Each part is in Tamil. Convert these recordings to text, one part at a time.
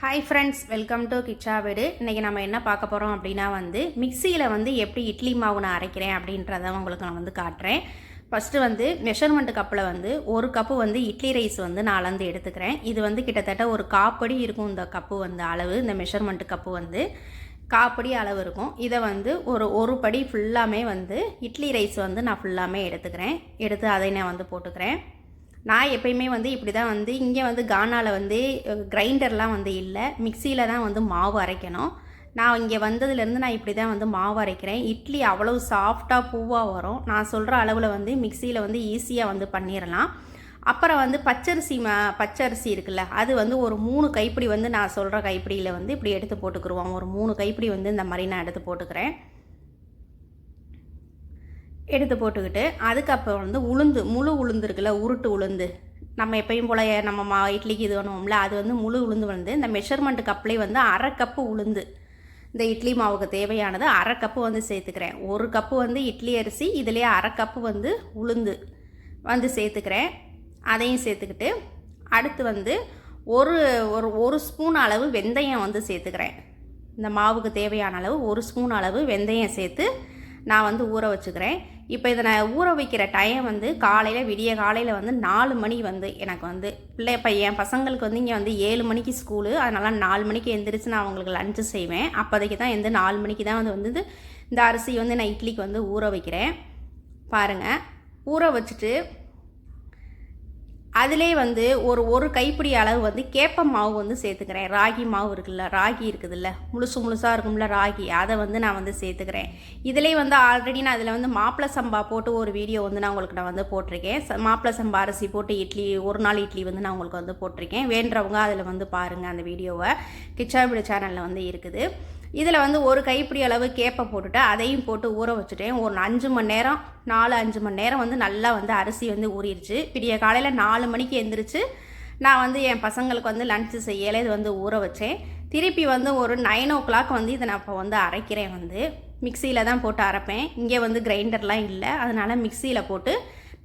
Hi friends welcome to Kichcha வீடு இன்றைக்கி நம்ம என்ன பார்க்க போகிறோம் அப்படின்னா வந்து மிக்சியில் வந்து எப்படி இட்லி மாவு நான் அரைக்கிறேன் அப்படின்றத உங்களுக்கு நான் வந்து காட்டுறேன். ஃபஸ்ட்டு வந்து மெஷர்மெண்ட் கப்பில் வந்து ஒரு கப்பு வந்து இட்லி ரைஸ் வந்து நான் அளந்து எடுத்துக்கிறேன். இது வந்து கிட்டத்தட்ட ஒரு காப்படி இருக்கும் இந்த கப்பு வந்து அளவு இந்த மெஷர்மெண்ட் கப்பு வந்து. காப்படி அளவு இருக்கும். இதை வந்து ஒரு ஒரு படி ஃபுல்லாமே வந்து இட்லி ரைஸ் வந்து நான் ஃபுல்லாமே எடுத்துக்கிறேன். எடுத்து அதை நான் வந்து போட்டுக்கிறேன். நான் எப்பயுமே வந்து இப்படி தான் வந்து இங்கே வந்து கானாவில் வந்து கிரைண்டர்லாம் வந்து இல்லை. மிக்சியில் தான் வந்து மாவு அரைக்கணும். நான் இங்கே வந்ததுலேருந்து நான் இப்படி தான் வந்து மாவு அரைக்கிறேன். இட்லி அவ்வளோ சாஃப்டாக பூவாக வரும். நான் சொல்கிற அளவில் வந்து மிக்சியில் வந்து ஈஸியாக வந்து பண்ணிடலாம் அப்புறம் வந்து பச்சரிசி ம பச்சரிசி இருக்குல்ல அது வந்து ஒரு மூணு கைப்பிடி வந்து நான் சொல்கிற கைப்பிடியில் வந்து இப்படி எடுத்து போட்டுக்குருவோம். ஒரு மூணு கைப்பிடி வந்து இந்த மாதிரி நான் எடுத்து போட்டுக்கிறேன். எடுத்து போட்டுக்கிட்டு அதுக்கப்புறம் வந்து உளுந்து முழு உளுந்து இருக்குல்ல உருட்டு உளுந்து. நம்ம எப்பயும் போல் நம்ம மா இட்லிக்கு இது பண்ணுவோம்ல அது வந்து முழு உளுந்து வந்து இந்த மெஷர்மெண்ட் கப்லேயே வந்து அரை கப்பு உளுந்து. இந்த இட்லி மாவுக்கு தேவையானது அரை கப்பு வந்து சேர்த்துக்கிறேன். ஒரு கப்பு வந்து இட்லி அரிசி இதுலேயே அரை கப்பு வந்து உளுந்து வந்து சேர்த்துக்கிறேன். அதையும் சேர்த்துக்கிட்டு அடுத்து வந்து ஒரு ஒரு ஒரு ஸ்பூன் அளவு வெந்தயம் வந்து சேர்த்துக்கிறேன். இந்த மாவுக்கு தேவையான அளவு ஒரு ஸ்பூன் அளவு வெந்தயம் சேர்த்து நான் வந்து ஊற வச்சுக்கிறேன். இப்போ இதை நான் ஊற வைக்கிற டைம் வந்து காலையில் விடிய காலையில் வந்து நாலு மணி வந்து எனக்கு வந்து பிள்ளை இப்போ என் பசங்களுக்கு வந்து இங்கே வந்து ஏழு மணிக்கு ஸ்கூலு அதனால் நாலு மணிக்கு எந்திரிச்சு நான் அவங்களுக்கு லஞ்சு செய்வேன். அப்போதைக்கு தான் எந்த நாலு மணிக்கு தான் வந்து வந்து இந்த அரிசி வந்து நான் இட்லிக்கு வந்து ஊற வைக்கிறேன். பாருங்கள் ஊற வச்சுட்டு அதிலே வந்து ஒரு ஒரு கைப்பிடி அளவு வந்து கேப்ப மாவு வந்து சேர்த்துக்கிறேன். ராகி மாவு இருக்குல்ல ராகி இருக்குதுல்ல முழுசு முழுசாக இருக்கும்ல ராகி அதை வந்து நான் வந்து சேர்த்துக்கிறேன். இதிலே வந்து ஆல்ரெடி நான் அதில் வந்து மாப்பிள சம்பா போட்டு ஒரு வீடியோ வந்து நான் உங்களுக்கு நான் வந்து போட்டிருக்கேன். மாப்பிள சம்பா அரிசி போட்டு இட்லி ஒரு நாள் இட்லி வந்து நான் உங்களுக்கு வந்து போட்டிருக்கேன். வேண்டவங்க அதில் வந்து பாருங்கள் அந்த வீடியோவை கிச்சாபிடி சேனலில் வந்து இருக்குது. இதில் வந்து ஒரு கைப்பிடி அளவு கேப்பை போட்டுட்டு அதையும் போட்டு ஊற வச்சுட்டேன் ஒரு அஞ்சு மணி நேரம் நாலு அஞ்சு மணி நேரம் வந்து நல்லா வந்து அரிசி வந்து ஊறிடுச்சு விடிய காலையில் நாலு மணிக்கு எந்திரிச்சு நான் வந்து என் பசங்களுக்கு வந்து லன்ச்சு செய்யலை இது வந்து ஊற வச்சேன். திருப்பி வந்து ஒரு நைன் ஓ கிளாக் வந்து இதை நான் இப்போ வந்து அரைக்கிறேன் வந்து. மிக்சியில் தான் போட்டு அரைப்பேன். இங்கே வந்து கிரைண்டர்லாம் இல்லை. அதனால் மிக்சியில் போட்டு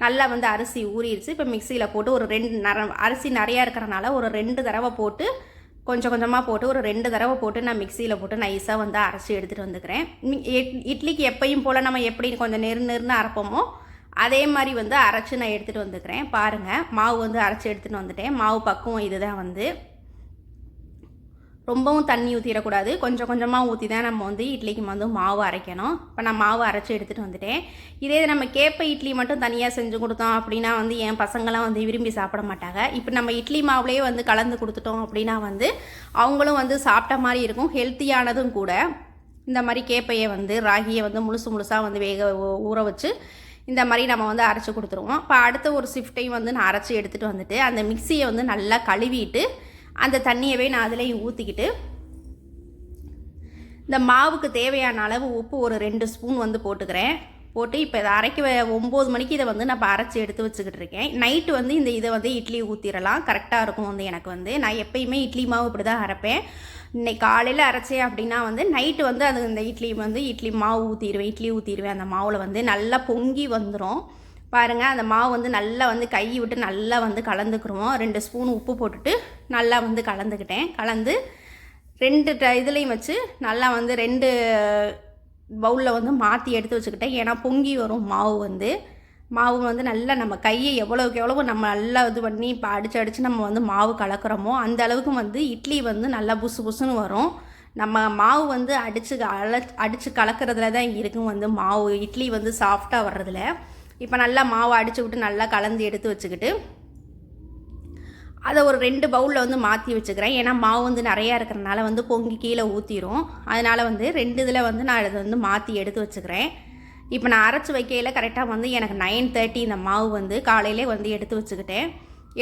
நல்லா வந்து அரிசி ஊறிடுச்சு இப்போ மிக்சியில் போட்டு ஒரு ரெண்டு நர அரிசி நிறையா இருக்கிறனால ஒரு ரெண்டு தடவை போட்டு கொஞ்சம் கொஞ்சமாக போட்டு ஒரு ரெண்டு தடவை போட்டு நான் மிக்சியில் போட்டு நைஸாக வந்து அரைச்சி எடுத்துகிட்டு வந்துக்கிறேன். இட்- இட்லிக்கு எப்பையும் போல் நம்ம எப்படி கொஞ்சம் நெரு நெருன்னு அரைப்போமோ அதே மாதிரி வந்து அரைச்சி நான் எடுத்துகிட்டு வந்துக்கிறேன். பாருங்கள் மாவு வந்து அரைச்சி எடுத்துகிட்டு வந்துட்டேன். மாவு பக்குவம் இதுதான் வந்து. ரொம்பவும் தண்ணி ஊற்றிடக்கூடாது கொஞ்சம் கொஞ்சமாக ஊற்றி தான் நம்ம வந்து இட்லிக்கு வந்து மாவு அரைக்கணும். இப்போ நான் மாவு அரைச்சி எடுத்துகிட்டு வந்துட்டேன். இதே இது நம்ம கேப்ப இட்லி மட்டும் தனியாக செஞ்சு கொடுத்தோம் அப்படின்னா வந்து என் பசங்களாம் வந்து விரும்பி சாப்பிட மாட்டாங்க. இப்போ நம்ம இட்லி மாவுலேயே வந்து கலந்து கொடுத்துட்டோம் அப்படின்னா வந்து அவங்களும் வந்து சாப்பிட்ட மாதிரி இருக்கும். ஹெல்த்தியானதும் கூட இந்த மாதிரி கேப்பையை வந்து ராகியை வந்து முழுசு முழுசாக வந்து வேக ஊ- ஊற வச்சு இந்த மாதிரி நம்ம வந்து அரைச்சி கொடுத்துருவோம். இப்போ அடுத்த ஒரு ஷிஃப்ட்டையும் வந்து நான் அரைச்சி எடுத்துகிட்டு வந்துட்டு அந்த மிக்சியை வந்து நல்லா கழுவிட்டு அந்த தண்ணியவே நான் அதுலேயும் ஊற்றிக்கிட்டு இந்த மாவுக்கு தேவையான அளவு உப்பு ஒரு ரெண்டு ஸ்பூன் வந்து போட்டுக்கிறேன். போட்டு இப்போ இதை அரைக்க ஒம்பது மணிக்கு இதை வந்து நான் இப்போ அரைச்சி எடுத்து வச்சுக்கிட்டு இருக்கேன். நைட்டு வந்து இந்த இதை வந்து இட்லி ஊற்றிடலாம் கரெக்டாக இருக்கும் வந்து எனக்கு வந்து. நான் எப்பயுமே இட்லி மாவு இப்படி தான் அரைப்பேன். இன்னைக்கு காலையில் அரைச்சேன் அப்படின்னா வந்து நைட்டு வந்து அது இந்த இட்லி வந்து இட்லி மாவு ஊற்றிடுவேன் இட்லி ஊற்றிடுவேன் அந்த மாவில் வந்து நல்லா பொங்கி வந்துடும் பாருங்கள் அந்த மாவு வந்து நல்லா வந்து கை விட்டு நல்லா வந்து கலந்துக்குருவோம். ரெண்டு ஸ்பூன் உப்பு போட்டுட்டு நல்லா வந்து கலந்துக்கிட்டேன். கலந்து ரெண்டு இதுலேயும் வச்சு நல்லா வந்து ரெண்டு பவுலில் வந்து மாற்றி எடுத்து வச்சுக்கிட்டேன். ஏன்னா பொங்கி வரும் மாவு வந்து. மாவு வந்து நல்லா நம்ம கையை எவ்வளோக்கு எவ்வளவு நம்ம நல்லா இது பண்ணி இப்போ அடித்து அடித்து நம்ம வந்து மாவு கலக்கிறோமோ அந்த அளவுக்கு வந்து இட்லி வந்து நல்லா புசு புசுன்னு வரும். நம்ம மாவு வந்து அடித்து அல அடித்து கலக்கிறதுல தான் இருக்கும் வந்து மாவு. இட்லி வந்து சாஃப்டாக வர்றதில்ல இப்போ நல்லா மாவு அடித்து விட்டு நல்லா கலந்து எடுத்து வச்சுக்கிட்டு அதை ஒரு ரெண்டு பவுலில் வந்து மாற்றி வச்சுக்கிறேன். ஏன்னா மாவு வந்து நிறையா இருக்கிறனால வந்து பொங்கி கீழே ஊற்றிடும் அதனால் வந்து ரெண்டு இதில் வந்து நான் இதை வந்து மாற்றி எடுத்து வச்சுக்கிறேன். இப்போ நான் அரைச்சி வைக்கையில் கரெக்டாக வந்து எனக்கு நைன் தேர்ட்டி இந்த மாவு வந்து காலையிலே வந்து எடுத்து வச்சுக்கிட்டேன்.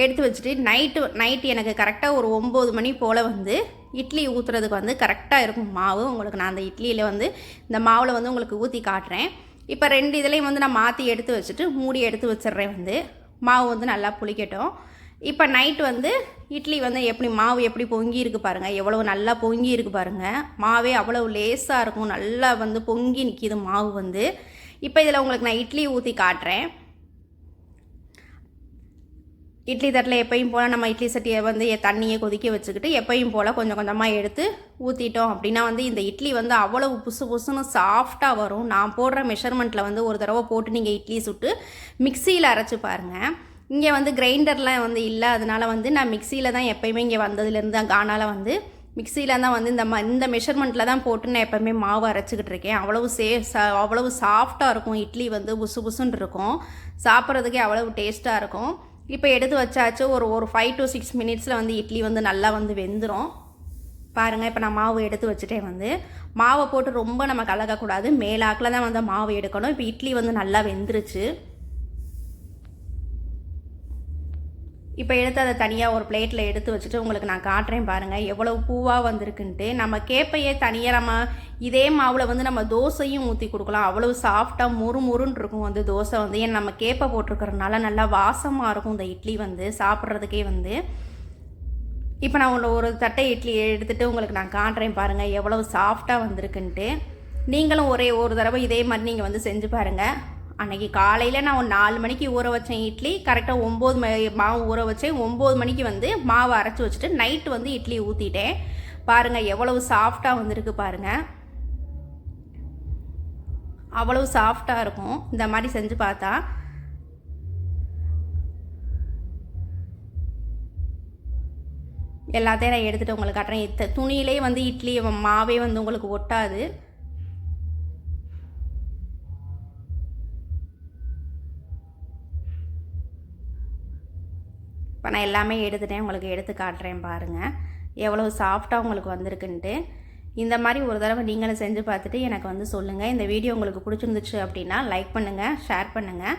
எடுத்து வச்சுட்டு நைட்டு நைட்டு எனக்கு கரெக்டாக ஒரு ஒம்பது மணி போல் வந்து இட்லி ஊற்றுறதுக்கு வந்து கரெக்டாக இருக்கும் மாவு. உங்களுக்கு நான் அந்த இட்லியில் வந்து இந்த மாவில் வந்து உங்களுக்கு ஊற்றி காட்டுறேன். இப்போ ரெண்டு இதுலேயும் வந்து நான் மாற்றி எடுத்து வச்சுட்டு மூடி எடுத்து வச்சிடுறேன் வந்து. மாவு வந்து நல்லா புளிக்கட்டும். இப்போ நைட் வந்து இட்லி வந்து எப்படி மாவு எப்படி பொங்கி இருக்கு பாருங்கள் எவ்வளோ நல்லா பொங்கி இருக்கு பாருங்கள் மாவே அவ்வளோ லேசாக இருக்கும். நல்லா வந்து பொங்கி நிற்கிது மாவு வந்து. இப்போ இதில் உங்களுக்கு நான் இட்லி ஊற்றி காட்டுறேன். இட்லி தட்டில் எப்பயும் போல் நம்ம இட்லி சட்டியை வந்து தண்ணியை கொதிக்க வச்சுக்கிட்டு எப்பயும் போல் கொஞ்சம் கொஞ்சமாக எடுத்து ஊற்றிட்டோம் அப்படின்னா வந்து இந்த இட்லி வந்து அவ்வளவு புசு புசுன்னு சாஃப்டாக வரும். நான் போடுற மெஷர்மெண்ட்டில் வந்து ஒரு தடவை போட்டு நீங்கள் இட்லி சுட்டு மிக்சியில் அரைச்சி பாருங்கள் இங்கே வந்து கிரைண்டர்லாம் வந்து இல்லை. அதனால் வந்து நான் மிக்சியில் தான் எப்பயுமே இங்கே வந்ததுலேருந்து கானால வந்து மிக்சியில் தான் வந்து இந்த ம இந்த மெஷர்மெண்ட்டில் தான் போட்டு நான் எப்போவுமே மாவு அரைச்சிக்கிட்டு இருக்கேன். அவ்வளவு சே அவ்வளவு சாஃப்டாக இருக்கும். இட்லி வந்து புசு புசுன்னு இருக்கும். சாப்பிட்றதுக்கே அவ்வளவு டேஸ்ட்டாக இருக்கும். இப்போ எடுத்து வச்சாச்சு ஒரு ஒரு ஃபைவ் டு சிக்ஸ் மினிட்ஸில் வந்து இட்லி வந்து நல்லா வந்து வெந்துடும் பாருங்கள் இப்போ நான் மாவு எடுத்து வச்சுட்டேன் வந்து. மாவை போட்டு ரொம்ப நம்ம கலக்கக்கூடாது. மேலாக்கில் தான் வந்து மாவு எடுக்கணும். இப்போ இட்லி வந்து நல்லா வெந்துருச்சு. இப்போ எடுத்து அதை தனியாக ஒரு பிளேட்டில் எடுத்து வச்சுட்டு உங்களுக்கு நான் காட்டுறேன் பாருங்கள் எவ்வளவு பூவாக வந்திருக்குன்ட்டு. நம்ம கேப்பையே தனியாக நம்ம இதே மாவில் வந்து நம்ம தோசையும் ஊற்றி கொடுக்கலாம். அவ்வளோ சாஃப்டாக முறு முறுன்னு இருக்கும் வந்து தோசை வந்து. ஏன்னா நம்ம கேப்பை போட்டிருக்கிறதுனால நல்லா வாசமாக இருக்கும் இந்த இட்லி வந்து சாப்பிட்றதுக்கே வந்து. இப்போ நான் உங்களை ஒரு தட்டை இட்லி எடுத்துகிட்டு உங்களுக்கு நான் காட்டுறேன் பாருங்கள் எவ்வளோ சாஃப்டாக வந்திருக்குன்ட்டு. நீங்களும் ஒரே ஒரு தடவை இதே மாதிரி நீங்கள் வந்து செஞ்சு பாருங்கள் அன்னைக்கு காலையில் நான் ஒரு நாலு மணிக்கு ஊற வச்சேன் இட்லி கரெக்டாக ஒம்பது ம மாவு ஊற வச்சேன் ஒம்பது மணிக்கு வந்து மாவு அரைச்சி வச்சுட்டு நைட்டு வந்து இட்லி ஊற்றிட்டேன் பாருங்கள் எவ்வளவு சாஃப்டாக வந்திருக்கு பாருங்கள் அவ்வளவு சாஃப்டாக இருக்கும். இந்த மாதிரி செஞ்சு பார்த்தா. எல்லாத்தையும் நான் எடுத்துகிட்டு உங்களுக்கு காட்டுறேன். இத்த துணியிலே வந்து இட்லி மாவே வந்து உங்களுக்கு ஒட்டாது. இப்போ நான் எல்லாமே எடுத்துட்டேன். உங்களுக்கு எடுத்து காட்டுறேன் பாருங்கள் எவ்வளோ சாஃப்டாக உங்களுக்கு வந்திருக்குன்ட்டு. இந்த மாதிரி ஒரு தடவை நீங்களும் செஞ்சு பார்த்துட்டு எனக்கு வந்து சொல்லுங்கள் இந்த வீடியோ உங்களுக்கு பிடிச்சிருந்துச்சு அப்படின்னா லைக் பண்ணுங்கள் ஷேர் பண்ணுங்கள்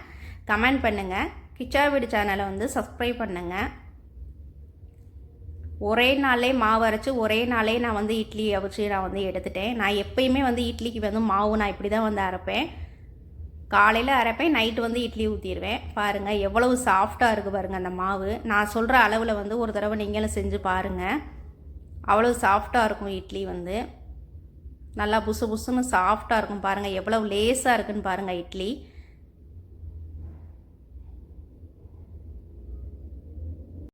கமெண்ட் பண்ணுங்கள் கிச்சா வீடு சேனலை வந்து சப்ஸ்கிரைப் பண்ணுங்கள் ஒரே நாளே மாவு அரைச்சி ஒரே நாளே நான் வந்து இட்லி அவிச்சு நான் வந்து எடுத்துட்டேன். நான் எப்பயுமே வந்து இட்லிக்கு வந்து மாவு நான் இப்படி தான் வந்து அரைப்பேன். காலையில் அரைப்பேன் நைட்டு வந்து இட்லி ஊற்றிடுவேன் பாருங்கள் எவ்வளவு சாஃப்டாக இருக்குது பாருங்கள் அந்த மாவு. நான் சொல்கிற அளவில் வந்து ஒரு தடவை நீங்களும் செஞ்சு பாருங்கள் அவ்வளோ சாஃப்டாக இருக்கும் இட்லி வந்து. நல்லா புசு புசுன்னு சாஃப்டாக இருக்கும் பாருங்கள் எவ்வளவு லேஸாக இருக்குன்னு பாருங்கள் இட்லி.